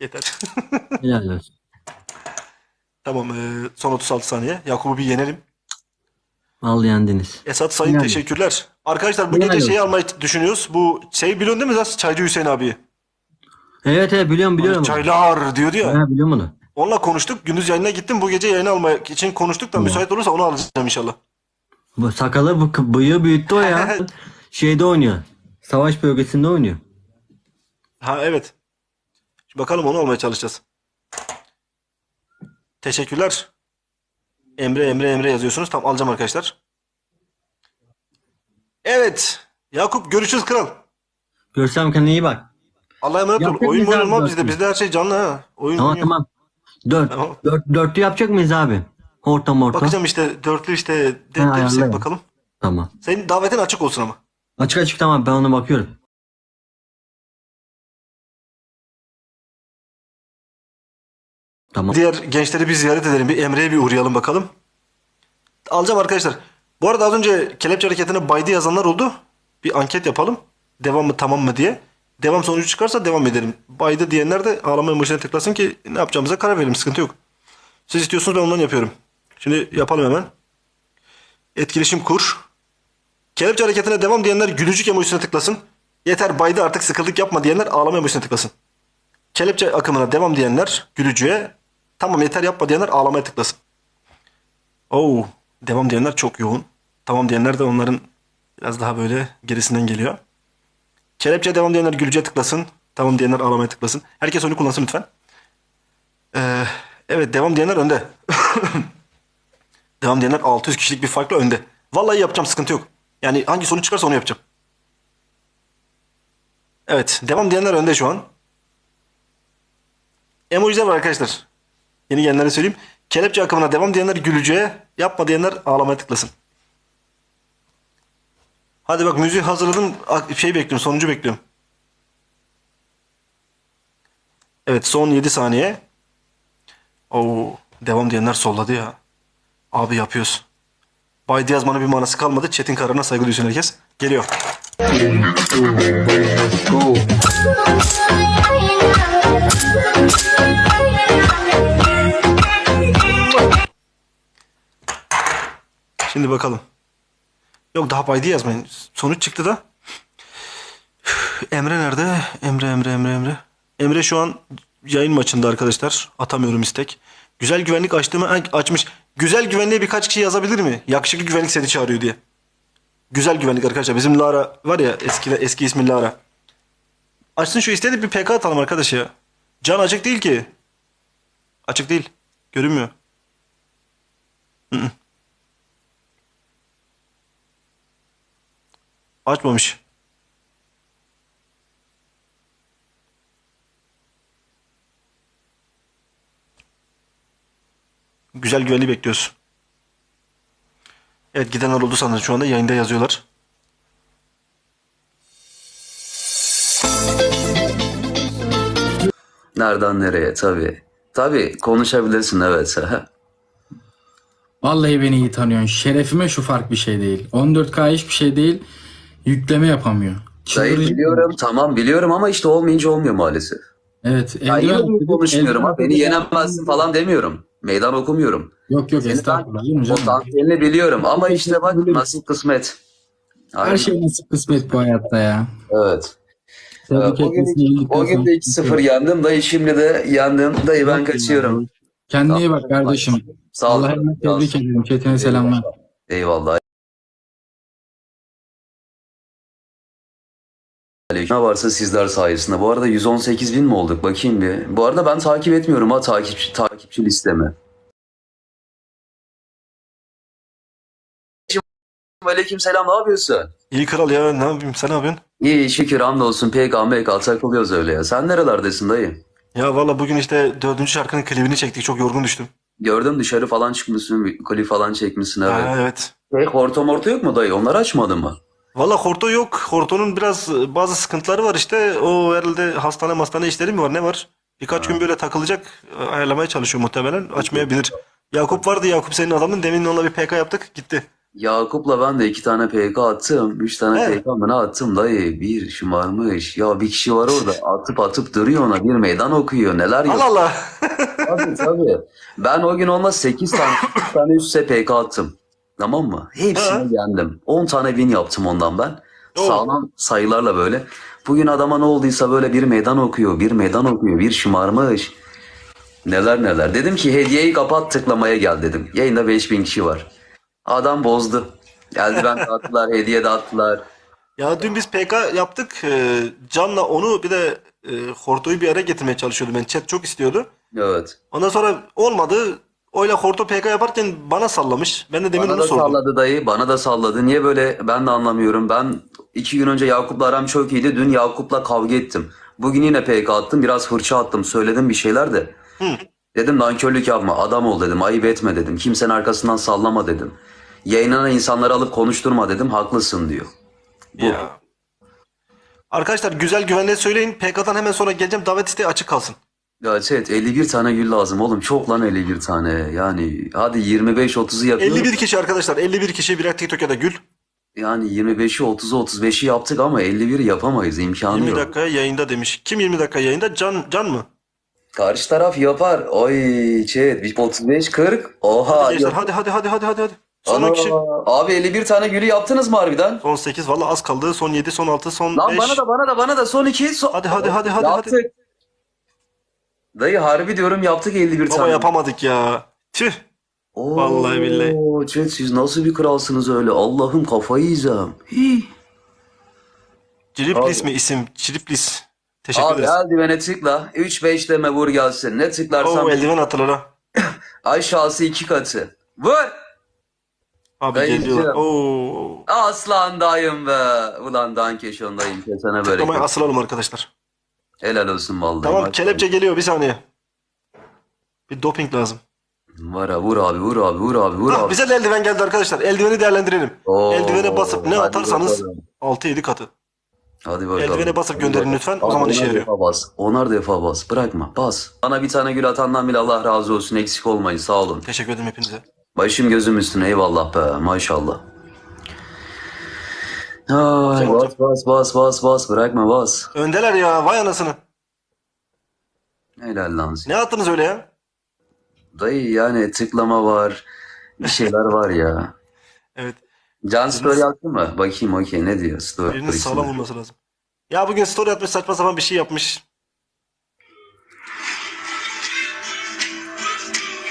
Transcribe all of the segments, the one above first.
Yeter. Helal olsun. tamam e, son 36 saniye. Yakup'u bir yenelim. Al yendiniz. Esat Sayın Yani. teşekkürler. Arkadaşlar bu Yani. gece şeyi almayı düşünüyoruz. Bu şey biliyorsun değil mi Zas? Çaycı Hüseyin abi. Evet evet biliyorum biliyorum. Çaylar diyordu ya. Ha, biliyorum onu. Onunla konuştuk. Gündüz yayına gittim. Bu gece yayını almak için konuştuk da müsait olursa onu alacağım inşallah. Bu sakalı bu bıyığı büyüttü o ya. Şeyde oynuyor. Savaş bölgesinde oynuyor. Ha evet. Şimdi bakalım onu almaya çalışacağız. Teşekkürler. Emre Emre Emre yazıyorsunuz. Tam alacağım arkadaşlar. Evet. Yakup görüşürüz kral. Görsem kendine iyi bak. Allah'a emanet ol. Oyun abi olmaz bizde. Bizde her şey canlı ha. Oyun Tamam oyun. tamam. Dört. Tamam. Dört, dörtlü yapacak mıyız abi? Orta morta. Bakacağım işte dörtlü işte Ha, ayarlayın. bakalım. Tamam. Senin davetin açık olsun ama. Açık açık tamam ben ona bakıyorum. Tamam. Diğer gençleri bir ziyaret edelim. Bir Emre'ye bir uğrayalım bakalım. Alacağım arkadaşlar. Bu arada az önce kelepçe hareketine baydı yazanlar oldu. Bir anket yapalım. Devam mı tamam mı diye. Devam sonucu çıkarsa devam edelim. Baydı diyenler de ağlama emojisine tıklasın ki ne yapacağımıza karar verelim. Sıkıntı yok. Siz istiyorsunuz ben ondan yapıyorum. Şimdi yapalım hemen. Etkileşim kur. Kelepçe hareketine devam diyenler gülücük emojisine tıklasın. Yeter baydı artık sıkıldık yapma diyenler ağlama emojisine tıklasın. Kelepçe akımına devam diyenler gülücüğe, tamam yeter yapma diyenler ağlamaya tıklasın. Oo, devam diyenler çok yoğun. Tamam diyenler de onların biraz daha böyle gerisinden geliyor. Kelepçe devam diyenler gülücüğe tıklasın. Tamam diyenler ağlamaya tıklasın. Herkes onu kullansın lütfen. Ee, evet devam diyenler önde. devam diyenler 600 kişilik bir farkla önde. Vallahi yapacağım sıkıntı yok. Yani hangi sonuç çıkarsa onu yapacağım. Evet devam diyenler önde şu an. Emojiler var arkadaşlar. Yeni gelenlere söyleyeyim. Kelepçe akımına devam diyenler gülücüğe, yapma diyenler ağlamaya tıklasın. Hadi bak müziği hazırladım. Şey bekliyorum, sonucu bekliyorum. Evet son 7 saniye. Oo, devam diyenler solladı ya. Abi yapıyoruz. Baydı yazmanın bir manası kalmadı. Çetin kararına saygı duysun herkes. Geliyor. Şimdi bakalım. Yok daha baydı yazmayın. Sonuç çıktı da. Emre nerede? Emre, Emre, Emre, Emre. Emre şu an yayın maçında arkadaşlar. Atamıyorum istek. Güzel güvenlik açtığımı açmış. Güzel güvenliğe birkaç kişi yazabilir mi? Yakışıklı güvenlik seni çağırıyor diye. Güzel güvenlik arkadaşlar. Bizim Lara var ya eski eski ismi Lara. Açsın şu isteği de bir PK atalım arkadaş ya. Can açık değil ki. Açık değil. Görünmüyor. Açmamış. Güzel güvenliği bekliyoruz. Evet gidenler oldu sanırım şu anda yayında yazıyorlar. Nereden nereye tabii. Tabii konuşabilirsin evet. Vallahi beni iyi tanıyorsun. Şerefime şu fark bir şey değil. 14K hiçbir şey değil. Yükleme yapamıyor. Dayı biliyorum tamam biliyorum ama işte olmayınca olmuyor maalesef. Evet. Ya yine eldiven- bunu konuşmuyorum ha. Beni yenemezsin falan demiyorum. Meydan okumuyorum. Yok yok Seni estağfurullah. Mi O canım? biliyorum ama işte bak nasip kısmet. Her Aynen. şey nasip kısmet bu hayatta ya. Evet. Ee, O gün, etmesini iyilikten o gün sonra- de 2-0 yendim dayı şimdi de yendim. Dayı ben kaçıyorum. Kendine iyi bak kardeşim. Sağ ol. Allah'a emanet tebrik ederim. Çetin'e selamlar. Eyvallah. Ne varsa sizler sayesinde. Bu arada 118 bin mi olduk? Bakayım bir. Bu arada ben takip etmiyorum ha takipçi, takipçi listemi. Aleyküm selam ne yapıyorsun? İyi kral ya ne yapayım sen ne yapıyorsun? İyi şükür hamdolsun PKMK takılıyoruz öyle ya. Sen nerelerdesin dayı? Ya valla bugün işte dördüncü şarkının klibini çektik çok yorgun düştüm. Gördüm dışarı falan çıkmışsın, bir klip falan çekmişsin evet. Ha, evet. Şey, horto morto yok mu dayı? Onları açmadın mı? Valla Horto yok. Horto'nun biraz e, bazı sıkıntıları var işte. O herhalde hastane hastane işleri mi var ne var? Birkaç gün böyle takılacak. e, Ayarlamaya çalışıyor muhtemelen. Açmayabilir. Yakup vardı Yakup senin adamın. Demin onunla bir PK yaptık. Gitti. Yakup'la ben de iki tane PK attım. Üç tane Evet. PK mı ne attım dayı? Bir şımarmış. Ya bir kişi var orada atıp atıp duruyor ona. Bir meydan okuyor. Neler Allah yapıyor. Allah. Tabii tabii. Ben o gün onunla 8 tane, 8 tane üst üste PK attım. Tamam mı? Hepsini yendim. 10 tane win yaptım ondan ben. Oo. Sağlam sayılarla böyle. Bugün adama ne olduysa böyle bir meydan okuyor, bir meydan okuyor, bir şımarmış. Neler neler. Dedim ki hediyeyi kapat tıklamaya gel dedim. Yayında 5000 kişi var. Adam bozdu. Eldiven dağıttılar, hediye dağıttılar. Ya dün biz PK yaptık. Ee, Can'la onu bir de e, Horto'yu bir araya getirmeye çalışıyordum ben. Chat çok istiyordu. Evet. Ondan sonra olmadı. Oyla Horto PK yaparken bana sallamış. Ben de demin Bana onu da sordum. salladı dayı, bana da salladı. Niye böyle ben de anlamıyorum. Ben iki gün önce Yakup'la aram çok iyiydi. Dün Yakup'la kavga ettim. Bugün yine PK attım. Biraz fırça attım. Söyledim bir şeyler de. Dedim nankörlük yapma. Adam ol dedim. Ayıp etme dedim. Kimsenin arkasından sallama dedim. Yayınına insanları alıp konuşturma dedim. Haklısın diyor. Bu. Ya. Arkadaşlar güzel güvenliğe söyleyin. PK'dan hemen sonra geleceğim. Davet isteği açık kalsın. Ya chat 51 tane gül lazım oğlum. Çok lan 51 tane. Yani hadi 25-30'u yapıyoruz. 51 kişi arkadaşlar. 51 kişi birer TikTok ya da gül. Yani 25'i 30'u 35'i yaptık ama 51'i yapamayız. İmkanı 20 yok. dakika yayında demiş. Kim 20 dakika yayında? Can Can mı? Karşı taraf yapar. Oy chat bir 35 40. Oha. Hadi gençler yap- hadi hadi hadi hadi hadi hadi. Son Ana, 10 kişi. Abi 51 tane gülü yaptınız mı harbiden? Son 8 valla az kaldı. Son 7, son 6, son Lan 5. bana da bana da bana da son 2. Son... Hadi, hadi, hadi, hadi, Yaptık. Dayı harbi diyorum yaptık 51 Baba tane. yapamadık ya. Tüh. Oo, Vallahi billahi. Chat siz nasıl bir kralsınız öyle? Allah'ım kafayı yiyeceğim. Hii. Ciriplis mi isim? Ciriplis. Teşekkür Abi ederiz. eldivene tıkla. 3-5 deme vur gelsin. Ne tıklarsan Oo eldiven attılar ha. aşağısı iki katı. Vur. Abi Dayı geliyorlar. Oo. Aslan dayım be. Ulan dankeşon dayım kesene böyle. Tıklamayı asılalım arkadaşlar. Helal olsun vallahi. Tamam Maşallah. kelepçe geliyor bir saniye. Bir doping lazım. Var ha vur abi vur abi vur abi vur Hah, abi. bize de eldiven geldi arkadaşlar. Eldiveni değerlendirelim. Oo, Eldivene basıp ne hadi atarsanız bakalım. 6-7 katı. Hadi bakalım. Eldivene basıp gönderin lütfen. O Abi zaman işe onar yarıyor. defa bas. Onar defa bas. Bırakma. Bas. Bana bir tane gül atandan bile Allah razı olsun. Eksik olmayın. Sağ olun. Teşekkür ederim hepinize. Başım gözüm üstüne. Eyvallah be. Maşallah. Ay, bas bas bas bas bas. Bırakma bas. Öndeler ya vay anasını. Helal lan. Ne attınız öyle ya? Dayı yani tıklama var. Bir şeyler var ya. Evet. Can story attı mı? Bakayım okey ne diyor story. Birinin sağlam olması lazım. Ya bugün story atmış saçma sapan bir şey yapmış.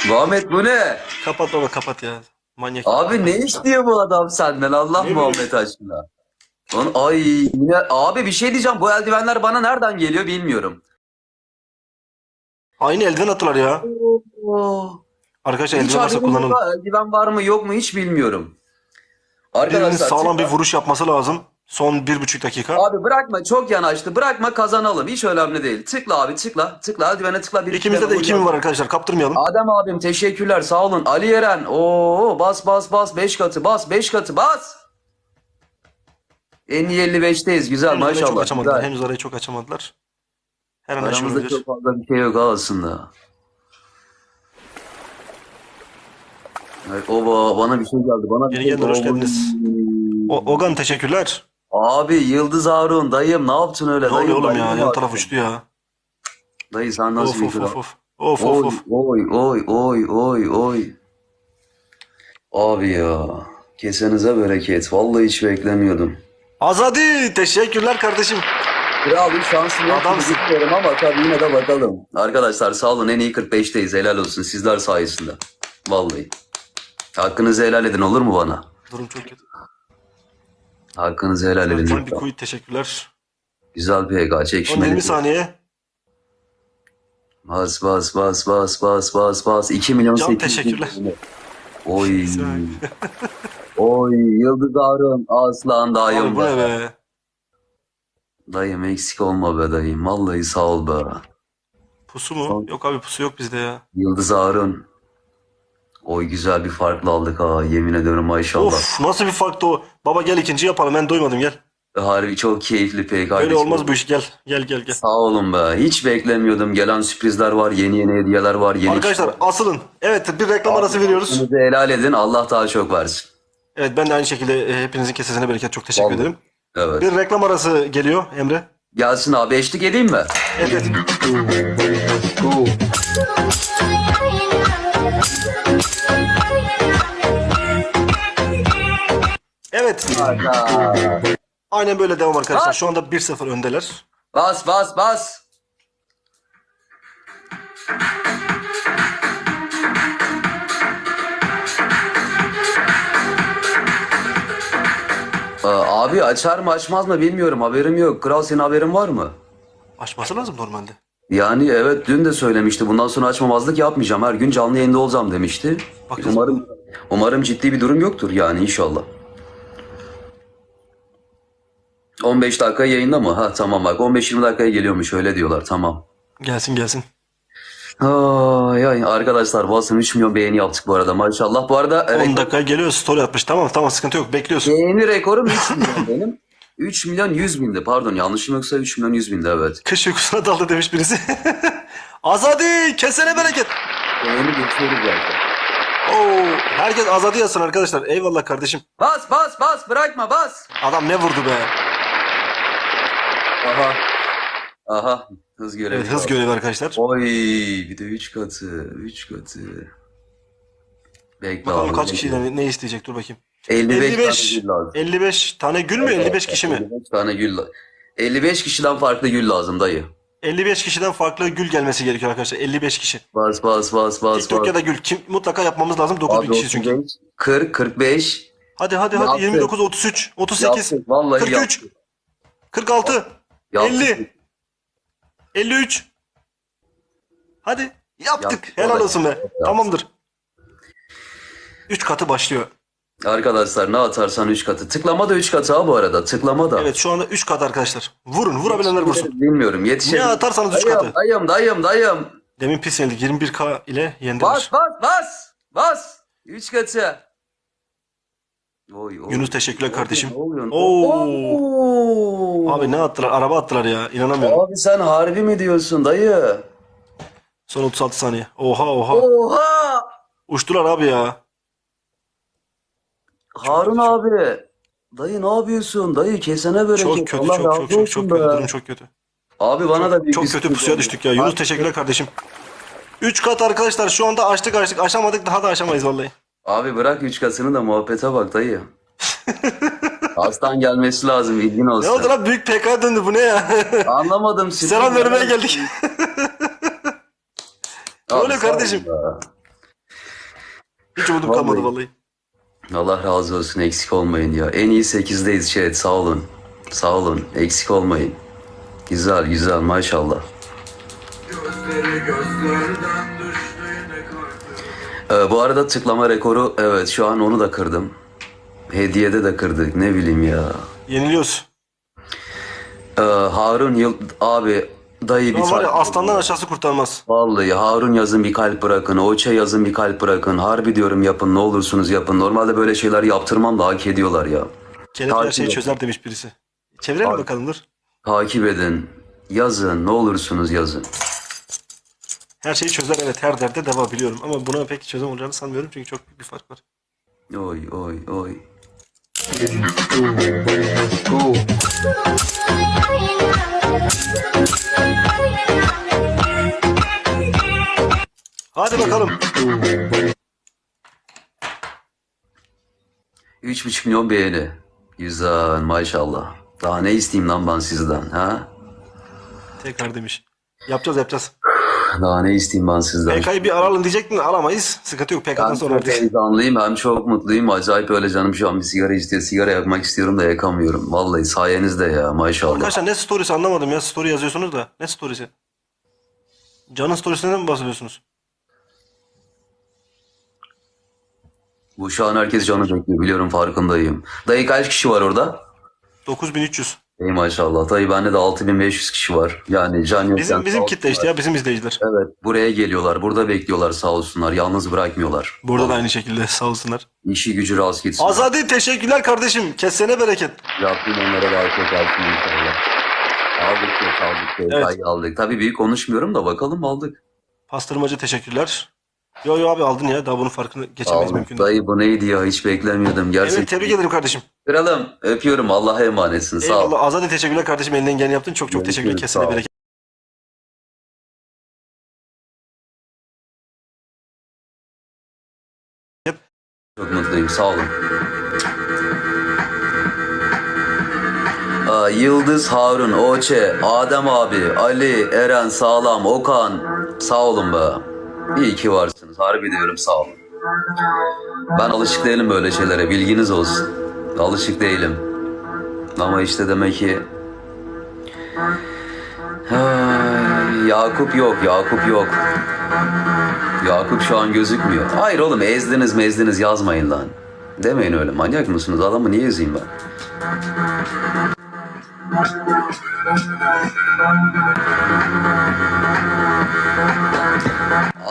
Muhammed bu ne? Kapat baba kapat ya. Manyak. Abi ne istiyor bu adam senden Allah Ne Muhammed aşkına. Lan, ay yine abi bir şey diyeceğim bu eldivenler bana nereden geliyor bilmiyorum. Aynı eldiven attılar ya. Arkadaşlar Hiç eldiven varsa ha, eldiven var mı yok mu hiç bilmiyorum. Birinin Arkadaşlar sağlam bir vuruş yapması lazım. Son bir buçuk dakika. Abi bırakma çok yanaştı bırakma kazanalım hiç önemli değil. Tıkla abi tıkla tıkla eldivene tıkla. Bir iki İkimizde de iki mi var arkadaşlar kaptırmayalım. Adem abim teşekkürler sağ olun. Ali Eren oo bas bas bas 5 katı bas 5 katı bas. En iyi 55'teyiz güzel Henüz arayı çok maşallah. açamadılar. Güzel. Henüz arayı çok açamadılar. Her an Aramızda çok fazla bir şey yok aslında. Ay, oba bana bir şey geldi. Bana bir Yeni şey gelenler hoş geldi. geldiniz. O, Ogan teşekkürler. Abi Yıldız Harun dayım ne yaptın öyle? Ne oluyor Dayım, oğlum ya? dayım Yan taraf uçtu ya. Dayı sen nasıl Of bir of of of. Of of of. oy oy oy oy oy. Abi ya. Kesenize bereket. Vallahi hiç beklemiyordum. Azadi teşekkürler kardeşim. Kral bir şansım yok Adamsın. düşünüyorum ama tabii yine de bakalım. Arkadaşlar sağ olun en iyi 45'teyiz. Helal olsun sizler sayesinde. Vallahi. Hakkınızı helal edin olur mu bana? Durum çok kötü. Hakkınızı helal edin. Can bir kuyut teşekkürler. Güzel PK Son çekişmeli. 20 saniye. Bas bas bas bas bas bas bas. 2 milyon Can, 800 teşekkürler. Oy. Oy Yıldız Harun aslan dayım Abi bu ne be. be? Dayım eksik olma be dayım. Vallahi sağ ol be. Pusu mu? Yok abi pusu yok bizde ya. Yıldız Harun. Oy güzel bir farklı aldık ha. Yemin ediyorum maşallah. Of nasıl bir farktı o. Baba gel ikinci yapalım ben doymadım gel. Harbi çok keyifli PK. Böyle olmaz bu iş gel. Gel gel gel. Sağ olun be. Hiç beklemiyordum. Gelen sürprizler var. Yeni yeni hediyeler var. Yeni Arkadaşlar asılın. Evet bir reklam arası veriyoruz. Hakkınızı helal edin. Allah daha çok versin. Evet ben de aynı şekilde e, hepinizin kesesine bereket çok teşekkür Vallahi. ederim. Evet. Bir reklam arası geliyor Emre. Gelsin abi eşlik edeyim mi? Evet. Evet. Aynen böyle devam arkadaşlar. Şu anda 1-0 öndeler. Bas bas bas. Aa, Abi açar mı açmaz mı bilmiyorum haberim yok. Kral senin haberin var mı? Açması lazım normalde. Yani evet dün de söylemişti. Bundan sonra açmamazlık yapmayacağım. Her gün canlı yayında olacağım demişti. Bakacağız. Umarım umarım ciddi bir durum yoktur yani inşallah. 15 dakika yayında mı? Ha tamam bak 15-20 dakikaya geliyormuş öyle diyorlar tamam. Gelsin gelsin. Ay ay arkadaşlar basın 3 milyon beğeni yaptık bu arada maşallah. Bu arada 10 rekor- dakika geliyor story atmış. Tamam tamam sıkıntı yok bekliyorsun. beğeni rekorum 3 milyon benim. 3 milyon 100 bindi pardon yanlışım yoksa 3 milyon 100 bindi evet. Kış uykusuna daldı demiş birisi. Azadi kesene bereket. Beğeni geçiyoruz zaten. Oo, herkes azadi yazsın arkadaşlar. Eyvallah kardeşim. Bas bas bas bırakma bas. Adam ne vurdu be. Aha. Aha. Hız görevi. Evet hız görevi arkadaşlar. Oy bir de 3 katı. 3 katı. Bekle Bakalım abi. kaç kişiden ne isteyecek dur bakayım. 55, 55. tane gül lazım. 55 tane gül mü 55 kişi mi? 55 tane gül la- 55 kişiden farklı gül lazım dayı. 55 kişiden farklı gül gelmesi gerekiyor arkadaşlar. 55 kişi. Bas bas bas bas TikTok bas. ya da gül. Kim, mutlaka yapmamız lazım. 9000 Abi kişi çünkü. 35, 40, 45. Hadi hadi hadi. Yaptık. 29, 33, 38, Yaptık. Vallahi 43, yaptık. 46, Yaptık. 50, 53. Hadi. Yaptık. Yaptık. Helal olsun be. yaptık. Tamamdır. 3 katı başlıyor. Arkadaşlar ne atarsan 3 katı. Tıklama da 3 katı ha bu arada. Tıklama da. Evet şu anda 3 kat arkadaşlar. Vurun. Vurabilenler vursun. Bilmiyorum. Ne atarsanız üç Dayım, katı. Dayım dayım dayım. Demin pis yenildik. 21k ile yendiler. Bas bas bas. Bas. 3 katı. Oy, oy. Yunus teşekkürler kardeşim. Ne oluyor? Oo. Oo. Abi ne attılar? Araba attılar ya. İnanamıyorum. Abi sen harbi mi diyorsun dayı? Son 36 saniye. Oha oha. Oha! Uçtular abi ya. Harun abi. Dayı ne yapıyorsun? Dayı kesene bereket. Çok kötü çok çok çok çok kötü. Durum çok kötü. Abi bana da büyük Çok bir kötü pusuya düştük ya. Yunus teşekkürler kardeşim. 3 kat arkadaşlar şu anda açtık açtık. Aşamadık daha da aşamayız vallahi. Abi bırak üç katını da muhabbete bak dayı. Aslan gelmesi lazım bilgin olsun. Ne oldu lan büyük PK döndü bu ne ya? Anlamadım. Selam vermeye geldik. Abi Öyle sağ ol kardeşim. Hiç umudum Vallahi. kalmadı vallahi. Allah razı olsun eksik olmayın ya. En iyi 8'deyiz chat sağ olun. Sağ olun eksik olmayın. Güzel güzel maşallah. Gözleri gözlerden. Ee, bu arada tıklama rekoru evet şu an onu da kırdım. Hediyede de kırdık ne bileyim ya. Yeniliyoruz. Ee, Harun Yıl abi dayı bir Ama var ya kalp- aslandan aşağısı kurtarmaz. Vallahi Harun yazın bir kalp bırakın. Oçe yazın bir kalp bırakın. Harbi diyorum yapın ne olursunuz yapın. Normalde böyle şeyler yaptırmam da hak ediyorlar ya. Kelepçe her Takip şeyi et. çözer demiş birisi. Çevirelim Abi. bakalım dur. Takip edin. Yazın ne olursunuz yazın. Her şeyi çözer evet her derde deva biliyorum. Ama buna pek çözüm olacağını sanmıyorum çünkü çok büyük bir fark var. Oy oy oy. Hadi bakalım. 3,5 milyon beğeni. Güzel maşallah. Daha ne isteyeyim lan ben sizden ha? Tekrar demiş. Yapacağız yapacağız. Daha ne isteyeyim ben sizden? PK'yı bir aralım diyecektin alamayız. Sıkıntı yok PK'dan Ben sonra çok artık. heyecanlıyım hem çok mutluyum. Acayip öyle canım şu an bir sigara istiyor. Sigara yakmak istiyorum da yakamıyorum. Vallahi sayenizde ya maşallah. Arkadaşlar ne storiesi anlamadım ya. Story yazıyorsunuz da. Ne storiesi? Can'ın storiesinden mi bahsediyorsunuz? Bu şu an herkes canı bekliyor biliyorum farkındayım. Dayı kaç kişi var orada? 9300. Ey maşallah. Dayı bende de 6500 kişi var. Yani can yok. Bizim bizim kitle işte ya bizim izleyiciler. Evet. Buraya geliyorlar. Burada bekliyorlar sağ olsunlar. Yalnız bırakmıyorlar. Burada da aynı şekilde sağ olsunlar. İşi gücü rast gitsin. Azadi teşekkürler kardeşim. Kesene bereket. Rabbim onlara çok versin inşallah. Aldık yok aldık. Evet. aldık. Tabii büyük konuşmuyorum da bakalım aldık. Pastırmacı teşekkürler. Yo yo abi aldın ya. Daha bunun farkını geçemeyiz Aldık. mümkün değil. Dayı bu neydi ya hiç beklemiyordum. Gerçekten. Evet tebrik ederim kardeşim. Kralım öpüyorum Allah'a emanetsin sağ ol. Eyvallah. Azadi teşekkürler kardeşim. Elinden geleni yaptın. Çok çok teşekkürler. Görüşürüz, Kesene sağ ol. bereket. Çok mutluyum sağ olun. Aa, Yıldız Harun, Oçe, Adem abi, Ali, Eren, Sağlam, Okan. Sağ olun be. İyi ki varsınız. Harbi diyorum sağ olun. Ben alışık değilim böyle şeylere. Bilginiz olsun. Alışık değilim. Ama işte demek ki... Yakup yok, Yakup yok. Yakup şu an gözükmüyor. Hayır oğlum ezdiniz mezdiniz yazmayın lan. Demeyin öyle manyak mısınız? Adamı niye ezeyim ben?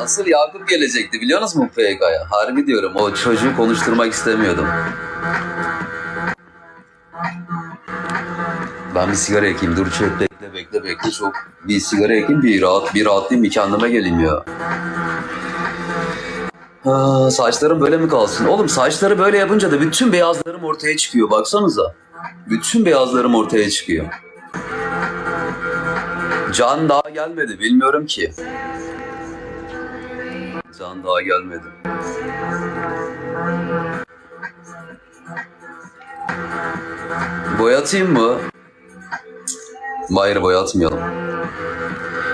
Asıl Yakup gelecekti biliyor musunuz bu PK'ya? Harbi diyorum o çocuğu konuşturmak istemiyordum. Ben bir sigara yakayım dur chat bekle bekle bekle çok. Bir sigara yakayım bir rahat bir rahatlayayım bir kendime geleyim ya. Aa, saçlarım böyle mi kalsın? Oğlum saçları böyle yapınca da bütün beyazlarım ortaya çıkıyor. Baksanıza. Bütün beyazlarım ortaya çıkıyor. Can daha gelmedi. Bilmiyorum ki. Can daha gelmedi. Boyatayım mı? Hayır boyatmayalım.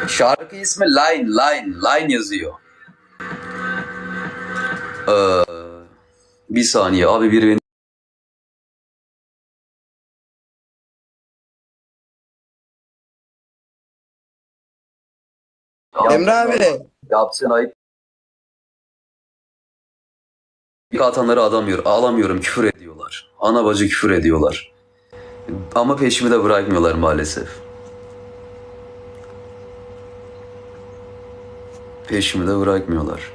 Şarkı ismi Line, Line, Line yazıyor. Ee, bir saniye abi biri beni Emre abi. yaptığın ayıp. İlk atanları adamıyor, alamıyorum küfür ediyorlar. Ana bacı küfür ediyorlar. Ama peşimi de bırakmıyorlar maalesef. Peşimi de bırakmıyorlar.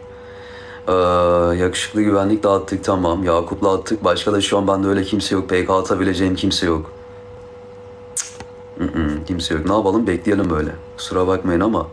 Ee, yakışıklı güvenlik dağıttık tamam. Yakup'la attık. Başka da şu an bende öyle kimse yok. PK atabileceğim kimse yok. Cık, ı-ı, kimse yok. Ne yapalım bekleyelim böyle. Kusura bakmayın ama